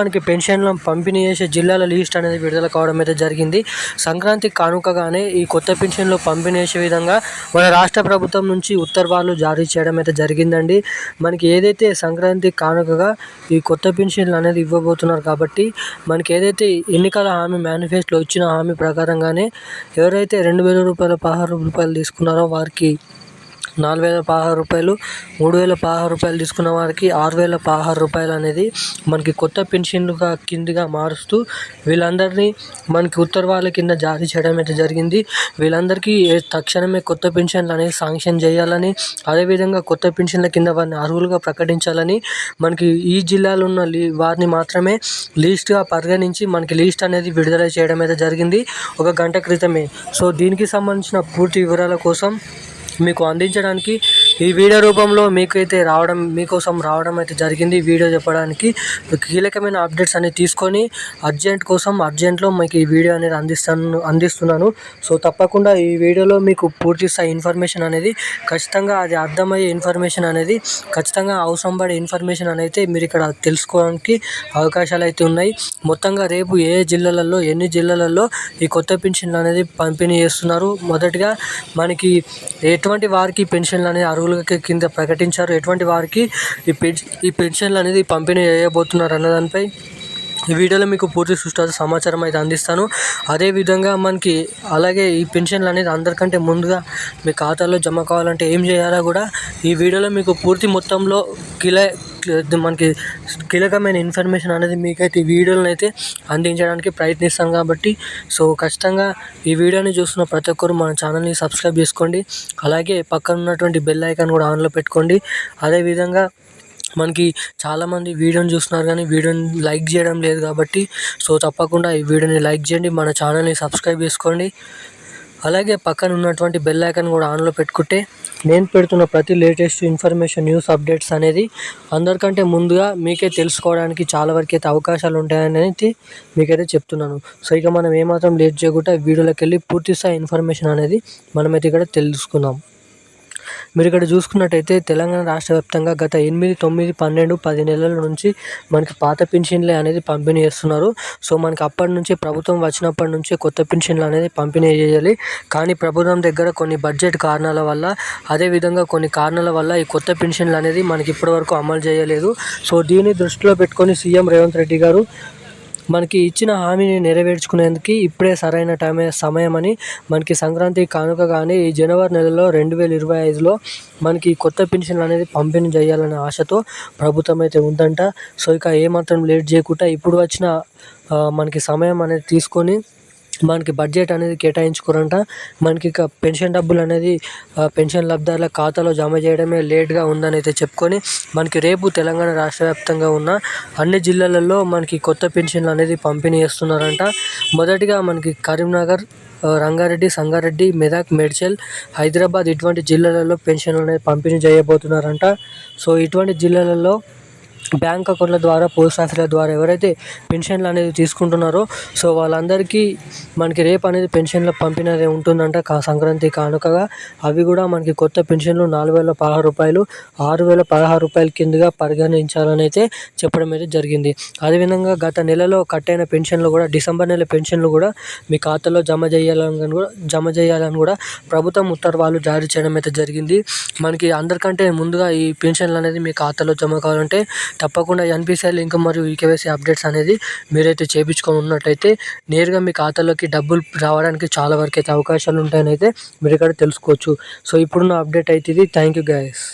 మనకి పెన్షన్లను పంపిణీ చేసే జిల్లాల లిస్ట్ అనేది విడుదల కావడం అయితే జరిగింది. సంక్రాంతి కానుకగానే ఈ కొత్త పెన్షన్లు పంపిణీ చేసే విధంగా మన రాష్ట్ర ప్రభుత్వం నుంచి ఉత్తర్వులు జారీ చేయడం అయితే జరిగిందండి. మనకి ఏదైతే సంక్రాంతి కానుకగా ఈ కొత్త పెన్షన్లు అనేది ఇవ్వబోతున్నారు కాబట్టి మనకి ఏదైతే ఎన్నికల హామీ మేనిఫెస్టోలో ఇచ్చిన హామీ ప్రకారంగానే ఎవరైతే రెండు వేల రూపాయల పదహారు రూపాయలు తీసుకున్నారో వారికి నాలుగు వేల పదహారు రూపాయలు మూడు వేల పదహారు రూపాయలు తీసుకున్న వారికి ఆరు వేల పదహారు రూపాయలు అనేది మనకి కొత్త పెన్షన్లుగా కిందిగా మారుస్తూ వీళ్ళందరినీ మనకి ఉత్తర్వుల కింద జారీ చేయడం అయితే జరిగింది. వీళ్ళందరికీ తక్షణమే కొత్త పెన్షన్లు అనేవి శాంక్షన్ చేయాలని అదేవిధంగా కొత్త పెన్షన్ల కింద వారిని అర్హులుగా ప్రకటించాలని మనకి ఈ జిల్లాలో ఉన్న లీ వారిని మాత్రమే లీస్ట్గా పరిగణించి మనకి లీస్ట్ అనేది విడుదల చేయడం అయితే జరిగింది. ఒక గంట క్రితమే. సో దీనికి సంబంధించిన పూర్తి వివరాల కోసం మీకు అందించడానికి ఈ వీడియో రూపంలో మీకైతే రావడం మీకోసం రావడం అయితే జరిగింది. వీడియో చెప్పడానికి కీలకమైన అప్డేట్స్ అనేవి తీసుకొని అర్జెంట్ కోసం అర్జెంట్లో మీకు ఈ వీడియో అనేది అందిస్తాను అందిస్తున్నాను. సో తప్పకుండా ఈ వీడియోలో మీకు పూర్తి స్థాయి ఇన్ఫర్మేషన్ అనేది ఖచ్చితంగా అది అర్థమయ్యే ఇన్ఫర్మేషన్ అనేది ఖచ్చితంగా అవసరం పడే ఇన్ఫర్మేషన్ అనేది మీరు ఇక్కడ తెలుసుకోవడానికి అవకాశాలు అయితే ఉన్నాయి. మొత్తంగా రేపు ఏ జిల్లాలలో ఎన్ని జిల్లాలలో ఈ కొత్త పెన్షన్లు అనేది పంపిణీ చేస్తున్నారు? మొదటిగా మనకి ఎటువంటి వారికి పెన్షన్లు అనేది అర్హులకి కింద ప్రకటించారు? ఎటువంటి వారికి ఈ పెన్ష ఈ పెన్షన్లు అనేది పంపిణీ చేయబోతున్నారు అన్న దానిపై ఈ వీడియోలో మీకు పూర్తి సృష్టి సమాచారం అయితే అందిస్తాను. అదేవిధంగా మనకి అలాగే ఈ పెన్షన్లు అనేది అందరికంటే ముందుగా మీ ఖాతాలో జమ కావాలంటే ఏం చేయాలో కూడా ఈ వీడియోలో మీకు పూర్తి మొత్తంలో కిల మనకి కీలకమైన ఇన్ఫర్మేషన్ అనేది మీకైతే ఈ వీడియోలను అయితే అందించడానికి ప్రయత్నిస్తాను కాబట్టి సో ఖచ్చితంగా ఈ వీడియోని చూస్తున్న ప్రతి ఒక్కరు మన ఛానల్ని సబ్స్క్రైబ్ చేసుకోండి. అలాగే పక్కన ఉన్నటువంటి బెల్ ఐకాన్ కూడా ఆన్లో పెట్టుకోండి. అదేవిధంగా మనకి చాలామంది వీడియోని చూస్తున్నారు కానీ వీడియోని లైక్ చేయడం లేదు కాబట్టి సో తప్పకుండా ఈ వీడియోని లైక్ చేయండి మన ఛానల్ని సబ్స్క్రైబ్ చేసుకోండి. అలాగే పక్కన ఉన్నటువంటి బెల్ ఐకాన్ కూడా ఆన్లో పెట్టుకుంటే నేను పెడుతున్న ప్రతి లేటెస్ట్ ఇన్ఫర్మేషన్ న్యూస్ అప్డేట్స్ అనేది అందరికంటే ముందుగా మీకే తెలుసుకోవడానికి చాలా వరకు అయితే అవకాశాలు ఉంటాయని అయితే మీకైతే చెప్తున్నాను. సో ఇక మనం ఏమాత్రం లేట్ చేయకుండా వీడియోలోకి వెళ్ళి పూర్తి స్థాయి ఇన్ఫర్మేషన్ అనేది మనమైతే ఇక్కడ తెలుసుకుందాం. మీరు ఇక్కడ చూసుకున్నట్టయితే తెలంగాణ రాష్ట్ర వ్యాప్తంగా గత ఎనిమిది తొమ్మిది పన్నెండు పది నెలల నుంచి మనకి పాత పెన్షన్లే అనేది పంపిణీ చేస్తున్నారు. సో మనకి అప్పటి నుంచి ప్రభుత్వం వచ్చినప్పటి నుంచే కొత్త పెన్షన్లు అనేది పంపిణీ చేయాలి. కానీ ప్రభుత్వం దగ్గర కొన్ని బడ్జెట్ కారణాల వల్ల అదేవిధంగా కొన్ని కారణాల వల్ల ఈ కొత్త పెన్షన్లు అనేది మనకి ఇప్పటివరకు అమలు చేయలేదు. సో దీన్ని దృష్టిలో పెట్టుకొని సీఎం రేవంత్ రెడ్డి గారు మనకి ఇచ్చిన హామీని నెరవేర్చుకునేందుకు ఇప్పుడే సరైన టైం సమయం అని మనకి సంక్రాంతి కానుక కానీ ఈ జనవరి నెలలో రెండు వేల ఇరవై ఐదులో మనకి కొత్త పెన్షన్ అనేది పంపిణీ చేయాలనే ఆశతో ప్రభుత్వం అయితే ఉందంట. సో ఇక ఏమాత్రం లేట్ చేయకుండా ఇప్పుడు వచ్చిన మనకి సమయం అనేది తీసుకొని మనకి బడ్జెట్ అనేది కేటాయించుకోరంట. మనకి ఇక పెన్షన్ డబ్బులు అనేది పెన్షన్ లబ్ధిదారుల ఖాతాలో జమ చేయడమే లేట్గా ఉందని అయితే చెప్పుకొని మనకి రేపు తెలంగాణ రాష్ట్ర వ్యాప్తంగా ఉన్న అన్ని జిల్లాలలో మనకి కొత్త పెన్షన్లు అనేది పంపిణీ చేస్తున్నారంట. మొదటిగా మనకి కరీంనగర్ రంగారెడ్డి సంగారెడ్డి మెదక్ మేడ్చల్ హైదరాబాద్ ఇటువంటి జిల్లాలలో పెన్షన్లు అనేది పంపిణీ చేయబోతున్నారంట. సో ఇటువంటి జిల్లాలలో బ్యాంక్ అకౌంట్ల ద్వారా పోస్ట్ ఆఫీస్ల ద్వారా ఎవరైతే పెన్షన్లు అనేది తీసుకుంటున్నారో సో వాళ్ళందరికీ మనకి రేపు అనేది పెన్షన్ల పంపినది ఉంటుందంట కా సంక్రాంతి కానుకగా. అవి కూడా మనకి కొత్త పెన్షన్లు నాలుగు వేల పదహారు రూపాయలు ఆరు వేల పదహారు రూపాయల కిందగా పరిగణించాలని అయితే చెప్పడం అయితే జరిగింది. అదేవిధంగా గత నెలలో కట్ అయిన పెన్షన్లు కూడా డిసెంబర్ నెల పెన్షన్లు కూడా మీ ఖాతాలో జమ చేయాలని కూడా జమ చేయాలని కూడా ప్రభుత్వం ఉత్తర్వాలు జారీ చేయడం అయితే జరిగింది. మనకి అందరికంటే ముందుగా ఈ పెన్షన్లు అనేది మీ ఖాతాలో జమ కావాలంటే తప్పకుండా ఎన్పిసిఐ లింక్ మరియు ఈకేవైసీ అప్డేట్స్ అనేది మీరైతే చేయించుకొని ఉన్నట్టయితే నేరుగా మీ ఖాతాలోకి డబ్బులు రావడానికి చాలా వరకు అయితే అవకాశాలు ఉంటాయని అయితే మీరు ఇక్కడ తెలుసుకోవచ్చు. సో ఇప్పుడున్న అప్డేట్ అయితే ఇది. Thank you guys